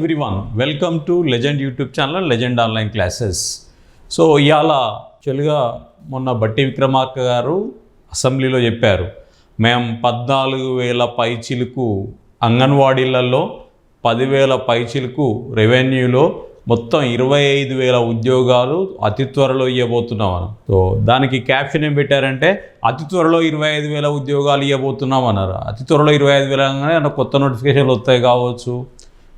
Everyone welcome to legend YouTube channel legend online classes so ఇవాళ చెలుగా మొన్న బట్టి విక్రమార్క గారు అసెంబ్లీలో చెప్పారు. మేము పద్నాలుగు వేల పైచిలకు అంగన్వాడీలలో పదివేల పైచిలకు రెవెన్యూలో మొత్తం ఇరవై ఐదు వేల ఉద్యోగాలు అతి త్వరలో ఇవ్వబోతున్నాం సో దానికి క్యాప్షన్ ఏం పెట్టారంటే అతి త్వరలో ఇరవై ఐదు వేల ఉద్యోగాలు ఇవ్వబోతున్నాం అన్నారు అతి త్వరలో ఇరవై ఐదు వేల ఏమన్నా కొత్త నోటిఫికేషన్లు వస్తాయి కావచ్చు?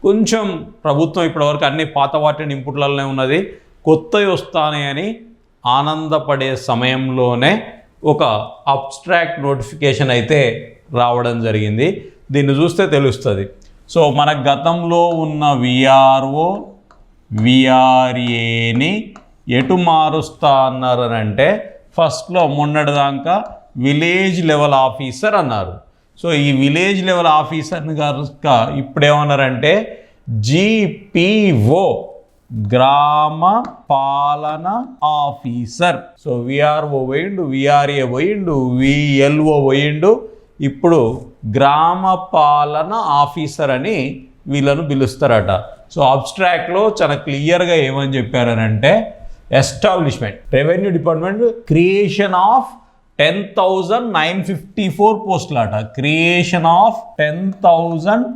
కొంచెం ప్రభుత్వం ఇప్పటివరకు అన్ని పాత వాటిని ఇంపుట్లలోనే ఉన్నది. కొత్తవి వస్తాయని ఆనందపడే సమయంలోనే ఒక అబ్స్ట్రాక్ట్ నోటిఫికేషన్ అయితే రావడం జరిగింది. దీన్ని చూస్తే తెలుస్తుంది. సో మన గతంలో ఉన్న విఆర్ఓ విఆర్ఏని ఎటు మారుస్తా అన్నారు అంటే ఫస్ట్లో మొన్నటిదాకా విలేజ్ లెవెల్ ఆఫీసర్ అన్నారు. సో ఈ విలేజ్ లెవెల్ ఆఫీసర్ని గారు ఇప్పుడేమన్నారంటే జీపీఓ గ్రామ పాలన ఆఫీసర్. సో విఆర్ఓ పోయిండు విఆర్ఏ పోయిండు విఎల్ఓ పోయిండు. ఇప్పుడు గ్రామ పాలన ఆఫీసర్ అని వీళ్ళను పిలుస్తారట. సో అబ్స్ట్రాక్ట్లో చాలా క్లియర్గా ఏమని చెప్పారనంటే establishment revenue department creation of ten thousand nine fifty four పోస్టులు అట creation of ten thousand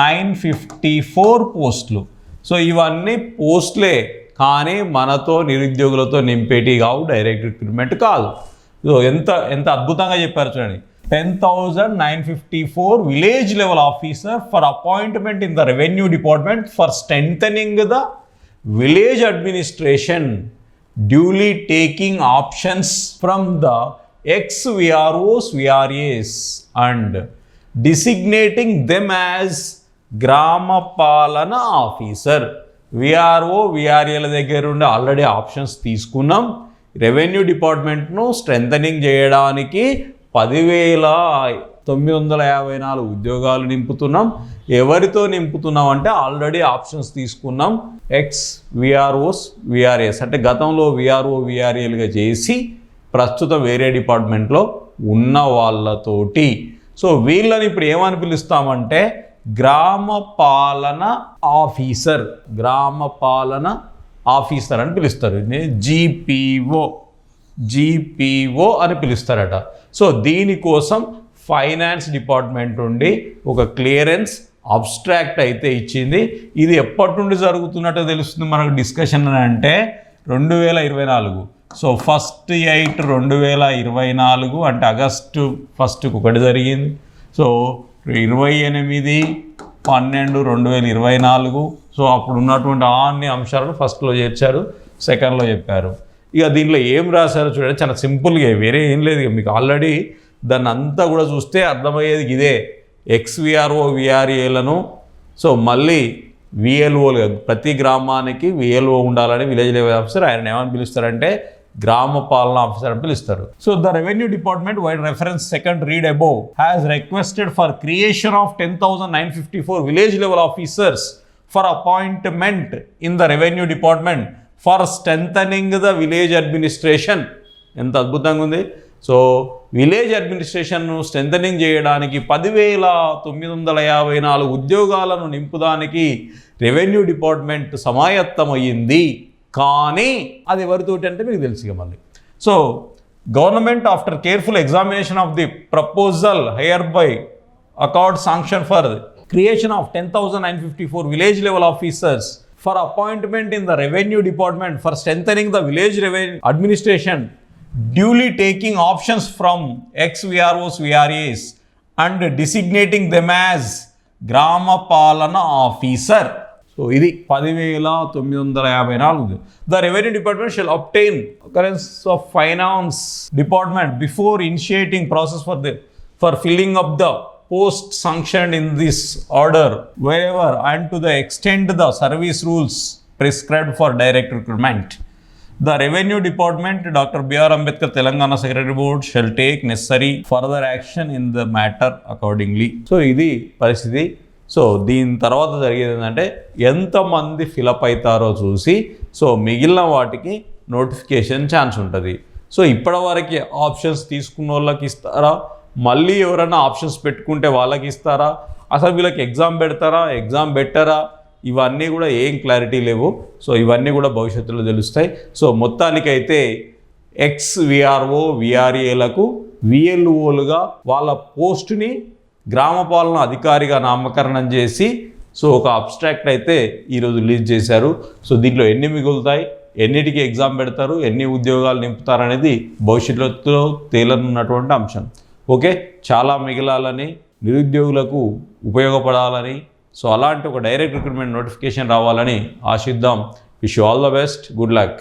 nine fifty four పోస్టులు. సో ఇవన్నీ పోస్టులే. కానీ మనతో నిరుద్యోగులతో నింపేటి కావు డైరెక్ట్ రిక్రూట్మెంట్ కాదు. సో ఎంత ఎంత అద్భుతంగా చెప్పారు చూడండి. Ten thousand nine fifty four village level officer for appointment in the revenue department for strengthening the village administration duly taking options from the ex VROs VRAs and designating them as గ్రామపాలన officer VRO విఆర్ఏల దగ్గర ఉండి already options తీసుకున్నాం. Revenue డిపార్ట్మెంట్ను strengthening చేయడానికి పదివేల తొమ్మిది వందల యాభై నాలుగు ఉద్యోగాలు నింపుతున్నాం. ఎవరితో నింపుతున్నాం అంటే ఆల్రెడీ ఆప్షన్స్ తీసుకున్నాం. ఎక్స్ విఆర్ఓస్ విఆర్ఏస్ అంటే గతంలో విఆర్ఓ విఆర్ఏలుగా చేసి ప్రస్తుతం వేరే డిపార్ట్మెంట్లో ఉన్న వాళ్ళతోటి. సో వీళ్ళని ఇప్పుడు ఏమని పిలుస్తామంటే గ్రామ పాలన ఆఫీసర్ గ్రామ పాలన ఆఫీసర్ అని పిలుస్తారు. జీపీఓ జీపీఓ అని పిలుస్తారట. సో దీనికోసం ఫైనాన్స్ డిపార్ట్మెంట్ నుండి ఒక క్లియరెన్స్ అబ్స్ట్రాక్ట్ అయితే ఇచ్చింది. ఇది ఎప్పటి నుండి జరుగుతున్నట్టు తెలుస్తుంది మనకు డిస్కషన్ అని అంటే రెండు వేల ఇరవై నాలుగు. సో ఫస్ట్ ఎయిట్ రెండు వేల ఇరవై నాలుగు అంటే ఆగస్టు ఫస్ట్కి ఒకటి జరిగింది. సో ఇరవై ఎనిమిది పన్నెండు రెండు వేల ఇరవై నాలుగు. సో అప్పుడు ఉన్నటువంటి అన్ని అంశాలను ఫస్ట్లో చేర్చారు సెకండ్లో చెప్పారు. ఇక దీంట్లో ఏం రాశారో చూడండి చాలా సింపుల్గా వేరే ఏం లేదు ఇక. మీకు ఆల్రెడీ దాన్ని అంతా కూడా చూస్తే అర్థమయ్యేది ఇదే. ఎక్స్విఆర్ఓ విఆర్ఏలను సో మళ్ళీ విఎల్ఓలు ప్రతి గ్రామానికి విఎల్ఓ ఉండాలని విలేజ్ లెవెల్ ఆఫీసర్ ఆయన ఏమని పిలుస్తారంటే గ్రామ పాలన ఆఫీసర్ అని పిలుస్తారు. So the revenue department vide reference second read above has requested for creation of ten thousand nine fifty four village level officers for appointment in the revenue department for strengthening the village administration ఎంత అద్భుతంగా ఉంది. So village అడ్మినిస్ట్రేషన్ను strengthening చేయడానికి పదివేల తొమ్మిది వందల యాభై నాలుగు ఉద్యోగాలను నింపుదానికి రెవెన్యూ డిపార్ట్మెంట్ సమాయత్తమయ్యింది కానీ అది ఎవరితోటి అంటే మీకు తెలుసు ఇక మళ్ళీ. So government after careful examination of the proposal hereby accord sanction for creation of ten thousand nine fifty four village level officers for appointment in the revenue department for strengthening the village revenue administration duly taking options from ex VROs VRAs and designating them as గ్రామ పాలన officer so ఇది పదివేల తొమ్మిది వందల యాభై నాలుగు. The revenue department shall obtain concurrence of finance department before initiating process for the for filling up the post sanction in this order waiver and to the extend the service rules prescribed for direct recruitment the revenue department doctor BR Ambedkar Telangana secretary board shall take necessary further action in the matter accordingly so ఇది పరిస్థితి so దీని తర్వాత జరిగేది ఏంటంటే ఎంతమంది fill up అవుతారో చూసి so మిగిలిన వాటికి నోటిఫికేషన్ ఛాన్స్ ఉంటుంది. సో ఇప్పటివరకు ఆప్షన్స్ తీసుకున్న వాళ్ళకి ఇస్తారా? మళ్ళీ ఎవరైనా ఆప్షన్స్ పెట్టుకుంటే వాళ్ళకి ఇస్తారా? అసలు వీళ్ళకి ఎగ్జామ్ పెడతారా? ఎగ్జామ్ పెట్టారా? ఇవన్నీ కూడా ఏం క్లారిటీ లేవు. సో ఇవన్నీ కూడా భవిష్యత్తులో తెలుస్తాయి. సో మొత్తానికైతే ఎక్స్ విఆర్ఓ విఆర్ఏలకు విఎల్ఓలుగా వాళ్ళ పోస్టుని గ్రామ పాలన అధికారిగా నామకరణం చేసి సో ఒక అబ్స్ట్రాక్ట్ అయితే ఈరోజు రిలీజ్ చేశారు. సో దీంట్లో ఎన్ని మిగులుతాయి ఎన్నిటికి ఎగ్జామ్ పెడతారు ఎన్ని ఉద్యోగాలు నింపుతారు అనేది భవిష్యత్తులో తేలనున్నటువంటి అంశం. ఓకే? చాలా మిగలాలని నిరుద్యోగులకు ఉపయోగపడాలని సో అలాంటి ఒక డైరెక్ట్ రిక్రూట్మెంట్ నోటిఫికేషన్ రావాలని ఆశిద్దాం. Wish all the best good luck